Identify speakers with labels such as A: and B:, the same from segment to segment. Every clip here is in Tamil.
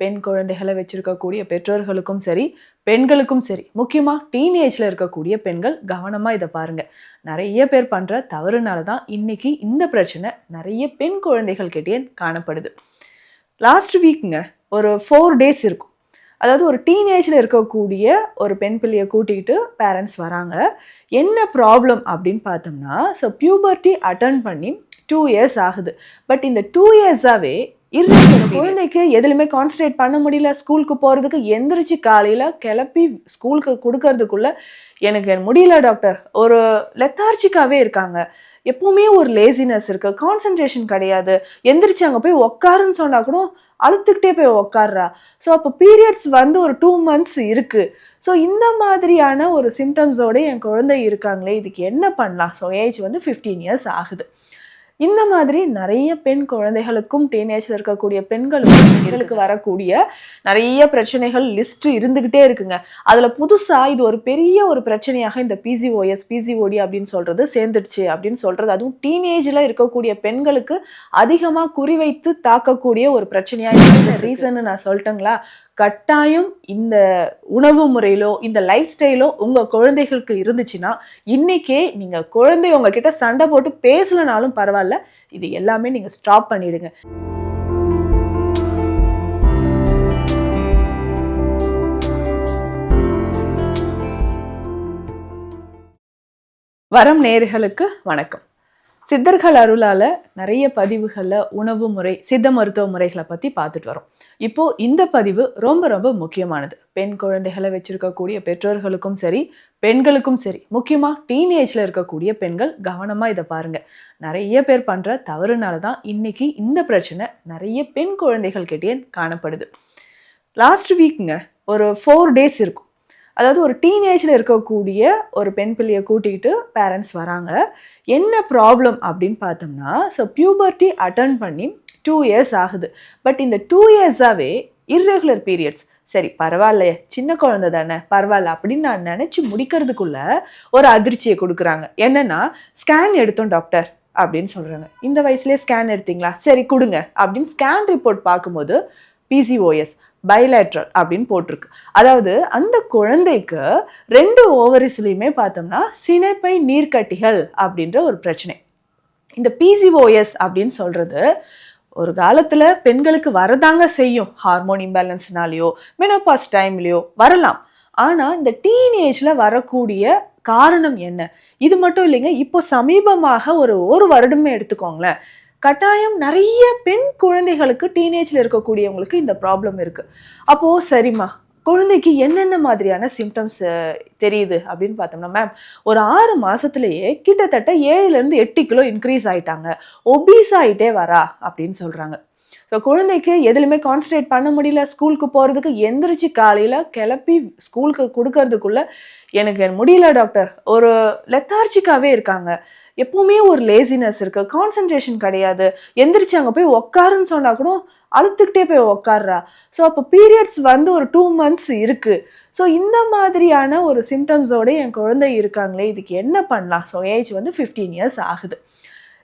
A: பெண் குழந்தைகளை வச்சிருக்கக்கூடிய பெற்றோர்களுக்கும் சரி பெண்களுக்கும் சரி முக்கியமாக டீனேஜில் இருக்கக்கூடிய பெண்கள் கவனமாக இதை பாருங்கள் நிறைய பேர் பண்ணுற தவறுனால தான் இன்னைக்கு இந்த பிரச்சனை நிறைய பெண் குழந்தைகள் கிட்டே காணப்படுது. லாஸ்ட் வீக்குங்க ஒரு ஃபோர் டேஸ் இருக்கும். அதாவது ஒரு டீனேஜில் இருக்கக்கூடிய ஒரு பெண் பிள்ளையை கூட்டிகிட்டு பேரண்ட்ஸ் வராங்க. என்ன ப்ராப்ளம் அப்படின்னு பார்த்தோம்னா ஸோ பியூபர்ட்டி அட்டன் பண்ணி டூ இயர்ஸ் ஆகுது. பட் இந்த டூ இயர்ஸாகவே இருந்த குழந்தைக்கு எதுலையுமே கான்சன்ட்ரேட் பண்ண முடியல ஸ்கூலுக்கு போகிறதுக்கு எந்திரிச்சு காலையில் கிளப்பி ஸ்கூலுக்கு கொடுக்கறதுக்குள்ள எனக்கு முடியல டாக்டர் ஒரு லெத்தார்ஜிக்காகவே இருக்காங்க. எப்பவுமே ஒரு லேசினஸ் இருக்கு. கான்சன்ட்ரேஷன் கிடையாது. எந்திரிச்சு அங்கே போய் உக்காருன்னு சொன்னா கூட அழுத்துக்கிட்டே போய் உக்காடுறா ஸோ அப்போ பீரியட்ஸ் வந்து ஒரு டூ மந்த்ஸ் இருக்கு. ஸோ இந்த மாதிரியான ஒரு சிம்டம்ஸோட என் குழந்தை இருக்காங்களே இதுக்கு என்ன பண்ணலாம்? ஸோ ஏஜ் வந்து ஃபிஃப்டீன் இயர்ஸ் ஆகுது. இந்த மாதிரி நிறைய பெண் குழந்தைகளுக்கும் டீனேஜில் இருக்கக்கூடிய பெண்களுக்கும் பெண்களுக்கு வரக்கூடிய நிறைய பிரச்சனைகள் லிஸ்ட் இருந்துகிட்டே இருக்குங்க. அதுல புதுசா இது ஒரு பெரிய ஒரு பிரச்சனையாக இந்த பிசிஓஎஸ் பிசிஓடி அப்படின்னு சொல்றது சேர்ந்துடுச்சு அப்படின்னு சொல்றது. அதுவும் டீனேஜ்ல இருக்கக்கூடிய பெண்களுக்கு அதிகமா குறிவைத்து தாக்கக்கூடிய ஒரு பிரச்சனையா இந்த ரீசன் நான் சொல்லட்டுங்களா? கட்டாயம் இந்த உணவு முறையிலோ இந்த லைஃப் ஸ்டைலோ உங்கள் குழந்தைகளுக்கு இருந்துச்சுன்னா இன்னைக்கே நீங்கள் குழந்தை உங்ககிட்ட சண்டை போட்டு பேசலனாலும் பரவாயில்ல. இது எல்லாமே நீங்கள் ஸ்டாப் பண்ணிடுங்க. வரம் நேர்களுக்கு வணக்கம். சித்தர்கள் அருளால் நிறைய பதிவுகளில் உணவு முறை சித்த மருத்துவ முறைகளை பற்றி பார்த்துட்டு வரோம். இப்போது இந்த பதிவு ரொம்ப ரொம்ப முக்கியமானது. பெண் குழந்தைகளை வச்சுருக்கக்கூடிய பெற்றோர்களுக்கும் சரி பெண்களுக்கும் சரி முக்கியமாக டீனேஜில் இருக்கக்கூடிய பெண்கள் கவனமாக இதை பாருங்கள் நிறைய பேர் பண்ணுற தவறுனால தான் இன்றைக்கி இந்த பிரச்சனை நிறைய பெண் குழந்தைகள் கிட்டேயே காணப்படுது. லாஸ்ட் வீக்குங்க ஒரு ஃபோர் டேஸ் இருக்கும். அதாவது ஒரு டீனேஜில் இருக்கக்கூடிய ஒரு பெண் பிள்ளையை கூட்டிகிட்டு பேரண்ட்ஸ் வராங்க. என்ன ப்ராப்ளம் அப்படின்னு பார்த்தோம்னா ஸோ பியூபர்ட்டி அட்டன் பண்ணி டூ இயர்ஸ் ஆகுது. பட் இந்த டூ இயர்ஸாகவே இர்ரெகுலர் பீரியட்ஸ் சரி பரவாயில்லையே சின்ன குழந்தை தானே பரவாயில்ல அப்படின்னு நான் நினச்சி முடிக்கிறதுக்குள்ள ஒரு அதிர்ச்சியை கொடுக்குறாங்க. என்னன்னா ஸ்கேன் எடுத்தோம் டாக்டர் அப்படின்னு சொல்கிறாங்க இந்த வயசுலேயே ஸ்கேன் எடுத்தீங்களா? சரி கொடுங்க அப்படின்னு ஸ்கேன் ரிப்போர்ட் பார்க்கும்போது பிசிஓஎஸ் பைலேட்ரல் அப்படின்னு போட்டிருக்கு. அதாவது அந்த குழந்தைக்கு ரெண்டு ஓவரிஸ்லையுமே பார்த்தோம்னா சினைப்பை நீர்க்கட்டிகள் அப்படின்ற ஒரு பிரச்சனை. இந்த பிசிஓஎஸ் அப்படின்னு சொல்கிறது ஒரு காலத்தில் பெண்களுக்கு வரதாங்க செய்யும். ஹார்மோன் இம்பேலன்ஸ்னாலேயோ மெனோபாஸ் டைம்லேயோ வரலாம். ஆனால் இந்த டீனேஜில் வரக்கூடிய காரணம் என்ன? இது மட்டும் இல்லைங்க இப்போ சமீபமாக ஒரு ஒரு வருடமே எடுத்துக்கோங்களேன். கட்டாயம் நிறைய பெண் குழந்தைகளுக்கு டீனேஜில் இருக்கக்கூடியவங்களுக்கு இந்த ப்ராப்ளம் இருக்குது அப்போது சரிம்மா குழந்தைக்கு என்னென்ன மாதிரியான சிம்டம்ஸ் தெரியுது அப்படின்னு பார்த்தோம்னா மேம் ஒரு ஆறு மாதத்துலேயே கிட்டத்தட்ட ஏழுலேருந்து எட்டு கிலோ இன்க்ரீஸ் ஆகிட்டாங்க ஒபீஸ் ஆகிட்டே வரா அப்படின்னு சொல்கிறாங்க ஸோ குழந்தைக்கு எதுலையுமே கான்சன்ட்ரேட் பண்ண முடியல. ஸ்கூலுக்கு போகிறதுக்கு எந்திரிச்சு காலையில் கிளப்பி ஸ்கூலுக்கு கொடுக்கறதுக்குள்ளே எனக்கு முடியல டாக்டர் ஒரு லெத்தார்ஜிக்காகவே இருக்காங்க. எப்போவுமே ஒரு லேசினஸ் இருக்குது கான்சன்ட்ரேஷன் கிடையாது. எந்திரிச்சு அங்கே போய் உக்காருன்னு சொன்னால் கூட அழுத்துக்கிட்டே போய் உக்காடுறா ஸோ அப்போ பீரியட்ஸ் வந்து ஒரு டூ மந்த்ஸ் இருக்குது ஸோ இந்த மாதிரியான ஒரு சிம்டம்ஸோட என் குழந்தை இருக்காங்களே இதுக்கு என்ன பண்ணலாம்? ஸோ ஏஜ் வந்து ஃபிஃப்டீன் இயர்ஸ் ஆகுது.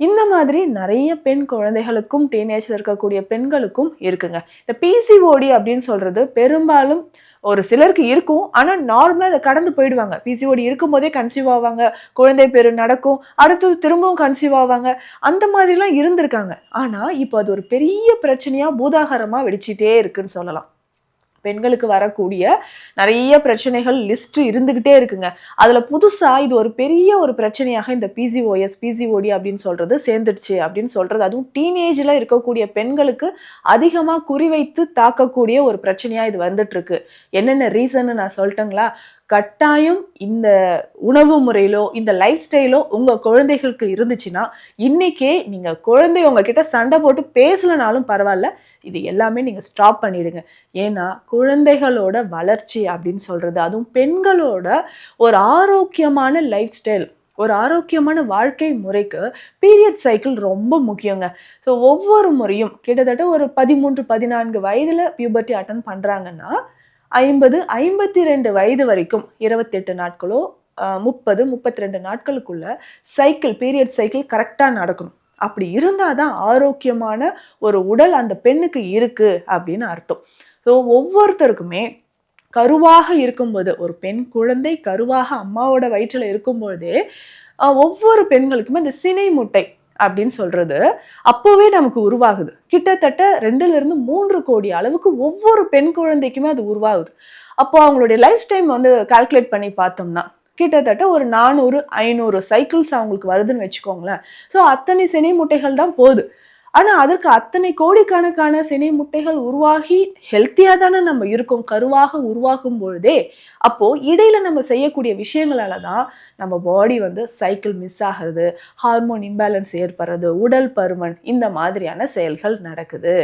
A: இந்த மாதிரி நிறைய பெண் குழந்தைகளுக்கும் டீனேஜில் இருக்கக்கூடிய பெண்களுக்கும் இருக்குங்க. இந்த பிசிஓடி அப்படின்னு சொல்கிறது பெரும்பாலும் ஒரு சிலருக்கு இருக்கும் ஆனால் நார்மலாக அதை கடந்து போயிடுவாங்க. பிசிஓடி இருக்கும்போதே கன்சீவ் ஆவாங்க குழந்தை பேர் நடக்கும் அடுத்தது திரும்பவும் கன்சீவ் ஆவாங்க. அந்த மாதிரிலாம் இருந்திருக்காங்க. ஆனால் இப்போ அது ஒரு பெரிய பிரச்சனையாக பூதாகரமாக வெடிச்சிட்டே இருக்குன்னு சொல்லலாம். பெண்களுக்கு வரக்கூடிய நிறைய பிரச்சனைகள் லிஸ்ட் இருந்துகிட்டே இருக்குங்க. அதுல புதுசா இது ஒரு பெரிய ஒரு பிரச்சனையாக இந்த பிசிஓஎஸ் பிசிஓடி அப்படின்னு சொல்றது சேர்ந்துடுச்சு அப்படின்னு சொல்றது. அதுவும் டீனேஜ்ல இருக்கக்கூடிய பெண்களுக்கு அதிகமா குறிவைத்து தாக்கக்கூடிய ஒரு பிரச்சனையா இது வந்துட்டு இருக்கு என்னென்ன ரீசன் நான் சொல்லிட்டேங்களா? கட்டாயம் இந்த உணவு முறையிலோ இந்த லைஃப் ஸ்டைலோ உங்கள் குழந்தைகளுக்கு இருந்துச்சுன்னா இன்றைக்கே நீங்கள் குழந்தை உங்ககிட்ட சண்டை போட்டு பேசலனாலும் பரவாயில்ல. இது எல்லாமே நீங்கள் ஸ்டாப் பண்ணிடுங்க. ஏன்னா குழந்தைகளோட வளர்ச்சி அப்படின்னு சொல்கிறது அதுவும் பெண்களோட ஒரு ஆரோக்கியமான லைஃப் ஸ்டைல் ஒரு ஆரோக்கியமான வாழ்க்கை முறைக்கு பீரியட் சைக்கிள் ரொம்ப முக்கியங்க. ஸோ ஒவ்வொரு முறையும் கிட்டத்தட்ட ஒரு பதிமூன்று பதினான்கு வயதில் பியூபர்ட்டி அட்டன் பண்ணுறாங்கன்னா ஐம்பது ஐம்பத்தி ரெண்டு வயது வரைக்கும் இருபத்தெட்டு நாட்களோ முப்பது முப்பத்தி ரெண்டு நாட்களுக்குள்ள சைக்கிள் பீரியட் சைக்கிள் கரெக்டாக நடக்கணும். அப்படி இருந்தால் தான் ஆரோக்கியமான ஒரு உடல் அந்த பெண்ணுக்கு இருக்கு அப்படின்னு அர்த்தம். ஸோ ஒவ்வொருத்தருக்குமே கருவாக இருக்கும்போது ஒரு பெண் குழந்தை கருவாக அம்மாவோட வயிற்றில் இருக்கும்போதே ஒவ்வொரு பெண்களுக்குமே இந்த சினை முட்டை அப்படின்னு சொல்றது அப்போவே நமக்கு உருவாகுது. கிட்டத்தட்ட ரெண்டுல இருந்து மூன்று கோடி அளவுக்கு ஒவ்வொரு பெண் குழந்தைக்குமே அது உருவாகுது. அப்போ அவங்களுடைய லைஃப் டைம் வந்து கால்குலேட் பண்ணி பார்த்தோம்னா கிட்டத்தட்ட ஒரு நானூறு ஐநூறு சைக்கிள்ஸ் அவங்களுக்கு வருதுன்னு வச்சுக்கோங்களேன். ஸோ அத்தனை சினை முட்டைகள் தான் போகுது. ஆனால் அதற்கு அத்தனை கோடிக்கணக்கான சினை முட்டைகள் உருவாகி ஹெல்த்தியாக தானே நம்ம இருக்கோம் கருவாக உருவாகும் பொழுதே அப்போது இடையில நம்ம செய்யக்கூடிய விஷயங்களால தான் நம்ம பாடி வந்து சைக்கிள் மிஸ் ஆகுறது ஹார்மோன் இம்பேலன்ஸ் ஏற்படுறது உடல் பருமன் இந்த மாதிரியான செயல்கள் நடக்குது.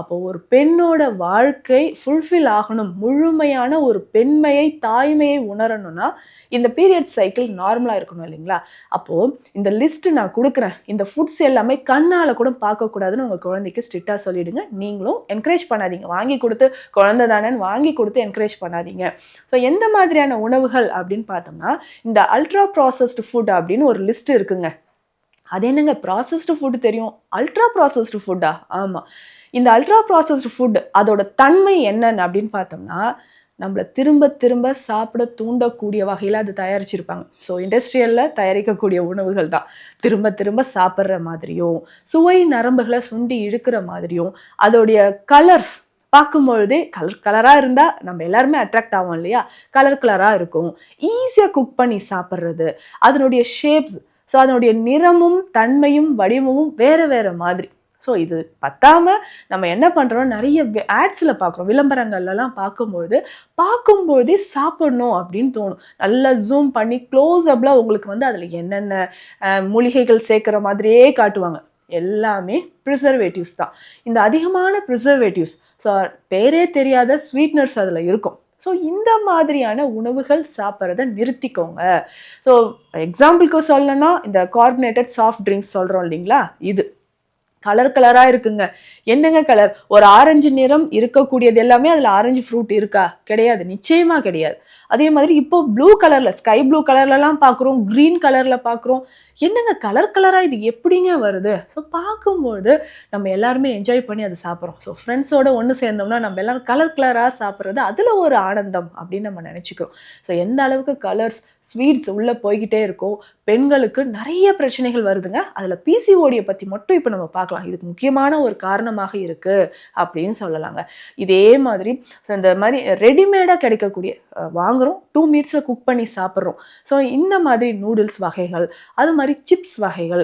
A: அப்போ ஒரு பெண்ணோட வாழ்க்கை ஃபுல்ஃபில் ஆகணும் முழுமையான ஒரு பெண்மையை தாய்மையை உணரணும்னா இந்த பீரியட் சைக்கிள் நார்மலாக இருக்கணும் இல்லைங்களா? அப்போது இந்த லிஸ்ட்டு நான் கொடுக்குறேன். இந்த ஃபுட்ஸ் எல்லாமே கண்ணால் கூட பார்க்க போகக்கூடாதுன்னு உங்கள் குழந்தைக்கு ஸ்ட்ரிக்டாக சொல்லிவிடுங்க நீங்களும் என்கரேஜ் பண்ணாதீங்க. வாங்கி கொடுத்து குழந்தை தானேன்னு வாங்கி கொடுத்து என்கரேஜ் பண்ணாதீங்க. ஸோ எந்த மாதிரியான உணவுகள் அப்படின்னு பார்த்தோம்னா இந்த அல்ட்ரா ப்ராசஸ்டு ஃபுட் அப்படின்னு ஒரு லிஸ்ட் இருக்குங்க. அது என்னங்க? ப்ராசஸ்டு ஃபுட் தெரியும். அல்ட்ரா ப்ராசஸ்டு ஃபுட்டா ஆமாம் இந்த அல்ட்ரா ப்ராசஸ்டு ஃபுட் அதோட தன்மை என்னன்னு அப்படின்னு பார்த்தோம்னா நம்மளை திரும்ப திரும்ப சாப்பிட தூண்டக்கூடிய வகையில் அது தயாரிச்சிருப்பாங்க. ஸோ இண்டஸ்ட்ரியலில் தயாரிக்கக்கூடிய உணவுகள் தான். திரும்ப திரும்ப சாப்பிட்ற மாதிரியும் சுவை நரம்புகளை சுண்டி இழுக்கிற மாதிரியும் அதோடைய கலர்ஸ் பார்க்கும்பொழுதே கலர் கலராக இருந்தால் நம்ம எல்லாருமே அட்ராக்ட் ஆகும் இல்லையா? கலர் கலராக இருக்கும். ஈஸியாக குக் பண்ணி சாப்பிட்றது அதனுடைய ஷேப்ஸ் ஸோ அதனுடைய நிறமும் தன்மையும் வடிவமும் வேறு வேறு மாதிரி. ஸோ இது பத்தாமல் நம்ம என்ன பண்ணுறோம் நிறைய ஆட்ஸில் பார்க்குறோம். விளம்பரங்கள்லாம் பார்க்கும்பொழுது பார்க்கும்பொழுதே சாப்பிடணும் அப்படின்னு தோணும். நல்லா ஜூம் பண்ணி க்ளோஸ் உங்களுக்கு வந்து அதில் என்னென்ன மூலிகைகள் சேர்க்குற மாதிரியே காட்டுவாங்க. எல்லாமே ப்ரிசர்வேட்டிவ்ஸ் தான். இந்த அதிகமான ப்ரிசர்வேட்டிவ்ஸ் ஸோ பேரே தெரியாத ஸ்வீட்னர்ஸ் அதில் இருக்கும். ஸோ இந்த மாதிரியான உணவுகள் சாப்பிட்றத நிறுத்திக்கோங்க. ஸோ எக்ஸாம்பிளுக்கு சொல்லணும்னா இந்த கார்பனேட்டட் சாஃப்ட் ட்ரிங்க்ஸ் சொல்கிறோம் இல்லைங்களா? இது. கலர் கலராக இருக்குங்க. என்னங்க கலர் ஒரு ஆரஞ்சு நிறம் இருக்கக்கூடியது எல்லாமே அதில் ஆரஞ்சு ஃப்ரூட் இருக்கா? கிடையாது. நிச்சயமாக கிடையாது. அதே மாதிரி இப்போ ப்ளூ கலரில் ஸ்கை ப்ளூ கலர்லலாம் பார்க்குறோம் க்ரீன் கலரில் பார்க்குறோம் என்னங்க கலர் கலராக இது எப்படிங்க வருது? ஸோ பார்க்கும்போது நம்ம எல்லாருமே என்ஜாய் பண்ணி அதை சாப்பிட்றோம். ஸோ ஃப்ரெண்ட்ஸோட ஒன்று சேர்ந்தோம்னா நம்ம எல்லாரும் கலர் கலராக சாப்பிட்றது அதில் ஒரு ஆனந்தம் அப்படின்னு நம்ம நினச்சிக்கிறோம். ஸோ எந்த அளவுக்கு கலர்ஸ் ஸ்வீட்ஸ் உள்ளே போய்கிட்டே இருக்கோ பெண்களுக்கு நிறைய பிரச்சனைகள் வருதுங்க. அதில் பிசிஓடியை பற்றி மட்டும் இப்போ நம்ம பார்க்கலாம். இதுக்கு முக்கியமான ஒரு காரணமாக இருக்குது அப்படின்னு சொல்லலாங்க. இதே மாதிரி ஸோ இந்த மாதிரி ரெடிமேடாக கிடைக்கக்கூடிய வாங்குகிறோம் வாங்குறோம். டூ மினிட்ஸில் குக் பண்ணி சாப்பிட்றோம். ஸோ இந்த மாதிரி நூடுல்ஸ் வகைகள் அது மாதிரி சிப்ஸ் வகைகள்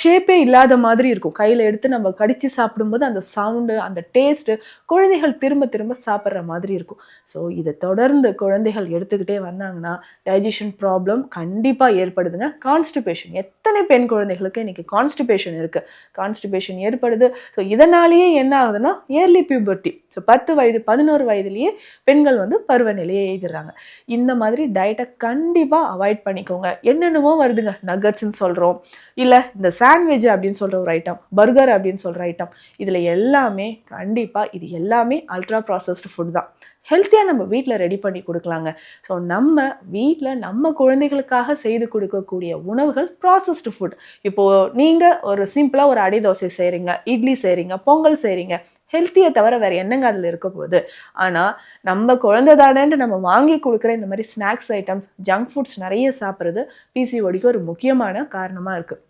A: ஷேப்பே இல்லாத மாதிரி இருக்கும். கையில் எடுத்து நம்ம கடித்து சாப்பிடும்போது அந்த சவுண்டு அந்த டேஸ்ட்டு குழந்தைகள் திரும்ப திரும்ப சாப்பிட்ற மாதிரி இருக்கும். ஸோ இதை தொடர்ந்து குழந்தைகள் எடுத்துக்கிட்டே வந்தாங்கன்னா டைஜஷன் ப்ராப்ளம் கண்டிப்பாக ஏற்படுதுங்க. கான்ஸ்டிபேஷன் எத்தனை பெண் குழந்தைகளுக்கு இன்றைக்கி கான்ஸ்டிபேஷன் இருக்குது கான்ஸ்டிபேஷன் ஏற்படுது. ஸோ இதனாலேயே என்ன ஆகுதுன்னா இயர்லி பியூபர்ட்டி ஸோ பத்து வயது பதினோரு வயதுலேயே பெண்கள் வந்து பருவநிலையை எழுதிடுறாங்க இந்த மாதிரி டயட்டை கண்டிப்பாக அவாய்ட் பண்ணிக்கோங்க. என்னென்னமோ வருதுங்க. நகட்ஸ்ன்னு சொல்கிறோம் இல்லை இந்த சாண்ட்விஜ் அப்படின்னு சொல்கிற ஒரு ஐட்டம் பர்கர் அப்படின்னு சொல்கிற ஐட்டம் இதில் எல்லாமே கண்டிப்பாக இது எல்லாமே அல்ட்ரா ப்ராசஸ்டு ஃபுட் தான். ஹெல்த்தியாக நம்ம வீட்டில் ரெடி பண்ணி கொடுக்கலாங்க. ஸோ நம்ம வீட்டில் நம்ம குழந்தைகளுக்காக செய்து கொடுக்கக்கூடிய உணவுகள் ப்ராசஸ்டு ஃபுட் இப்போது நீங்கள் ஒரு சிம்பிளாக ஒரு அடை தோசை செய்கிறீங்க இட்லி செய்கிறீங்க பொங்கல் செய்கிறீங்க ஹெல்த்தியை தவிர வேறு என்னங்க அதில் இருக்க போகுது? ஆனால் நம்ம குழந்தை தானேன்ட்டு நம்ம வாங்கி கொடுக்குற இந்த மாதிரி ஸ்நாக்ஸ் ஐட்டம்ஸ் ஜங்க் ஃபுட்ஸ் நிறைய சாப்பிட்றது பிசிஓடிக்கு ஒரு முக்கியமான காரணமாக இருக்குது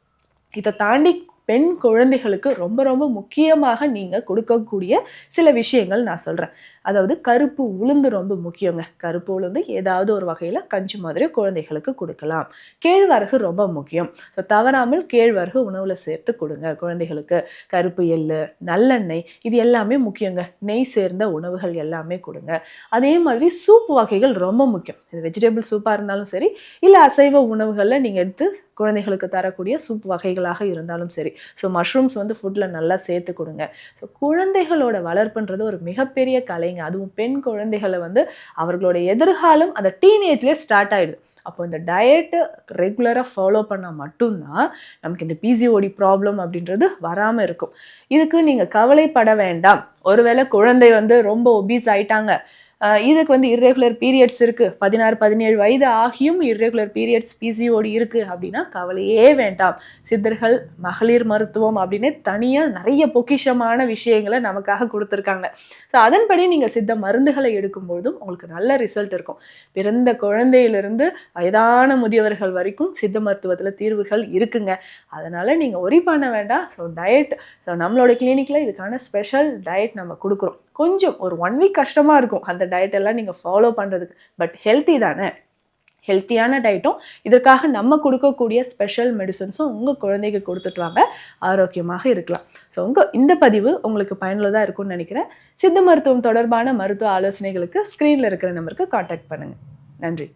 A: இதை தாண்டி பெண் குழந்தைகளுக்கு ரொம்ப ரொம்ப முக்கியமாக நீங்கள் கொடுக்கக்கூடிய சில விஷயங்கள் நான் சொல்கிறேன் அதாவது கருப்பு உளுந்து ரொம்ப முக்கியங்க. கருப்பு உளுந்து ஏதாவது ஒரு வகையில் கஞ்சி மாதிரி குழந்தைகளுக்கு கொடுக்கலாம். கேழ்வரகு ரொம்ப முக்கியம். ஸோ தவறாமல் கேழ்வரகு உணவில் சேர்த்து கொடுங்க குழந்தைகளுக்கு. கருப்பு எள்ளு நல்லெண்ணெய் இது எல்லாமே முக்கியங்க. நெய் சேர்ந்த உணவுகள் எல்லாமே கொடுங்க. அதே மாதிரி சூப் வகைகள் ரொம்ப முக்கியம். இது வெஜிடபிள் சூப்பாக இருந்தாலும் சரி இல்லை அசைவ உணவுகளில் நீங்கள் எடுத்து குழந்தைகளுக்கு தரக்கூடிய சூப் வகைகளாக இருந்தாலும் சரி. ஸோ மஷ்ரூம்ஸ் வந்து ஃபுட்டில் நல்லா சேர்த்து கொடுங்க. ஸோ குழந்தைகளோட வளர்ப்புன்றது ஒரு மிகப்பெரிய கலைங்க. அதுவும் பெண் குழந்தைகளை வந்து அவர்களோட எதிர்காலம் அந்த டீனேஜ்லேயே ஸ்டார்ட் ஆயிடுது. அப்போ இந்த டயட்டு ரெகுலராக ஃபாலோ பண்ணால் மட்டும்தான் நமக்கு இந்த பிசிஓடி ப்ராப்ளம் அப்படின்றது வராமல் இருக்கும். இதுக்கு நீங்கள் கவலைப்பட வேண்டாம். ஒருவேளை குழந்தை வந்து ரொம்ப ஒபீஸ் ஆயிட்டாங்க. இதுக்கு வந்து இர்ரெகுலர் பீரியட்ஸ் இருக்குது பதினாறு பதினேழு வயது ஆகியும் இர்ரெகுலர் பீரியட்ஸ் பிசிஓடி இருக்கு அப்படின்னா கவலையே வேண்டாம். சித்தர்கள் மகளிர் மருத்துவம் அப்படின்னு தனியாக நிறைய பொக்கிஷமான விஷயங்களை நமக்காக கொடுத்துருக்காங்க. ஸோ அதன்படி நீங்கள் சித்த மருந்துகளை எடுக்கும்பொழுதும் உங்களுக்கு நல்ல ரிசல்ட் இருக்கும். பிறந்த குழந்தையிலிருந்து வயதான முதியவர்கள் வரைக்கும் சித்த மருத்துவத்தில் தீர்வுகள் இருக்குங்க. அதனால் நீங்கள் ஒரி பண்ண வேண்டாம். ஸோ டயட் ஸோ நம்மளோட கிளினிக்கில் இதுக்கான ஸ்பெஷல் டயட் நம்ம கொடுக்குறோம். கொஞ்சம் ஒரு ஒன் வீக் கஷ்டமாக இருக்கும். அந்த டயட் எல்லாம் நீங்கள் ஃபாலோ பண்ணுறதுக்கு பட் ஹெல்த்தி தானே? ஹெல்த்தியான டயட்டும் இதற்காக நம்ம கொடுக்கக்கூடிய ஸ்பெஷல் மெடிசன்ஸும் உங்கள் குழந்தைக்கு கொடுத்துட்டு வாங்க ஆரோக்கியமாக இருக்கலாம். ஸோ உங்கள் இந்த பதிவு உங்களுக்கு பயனுள்ளதாக இருக்கும்னு நினைக்கிறேன். சித்த மருத்துவம் தொடர்பான மருத்துவ ஆலோசனைகளுக்கு ஸ்க்ரீனில் இருக்கிற நம்பருக்கு காண்டாக்ட் பண்ணுங்கள் நன்றி.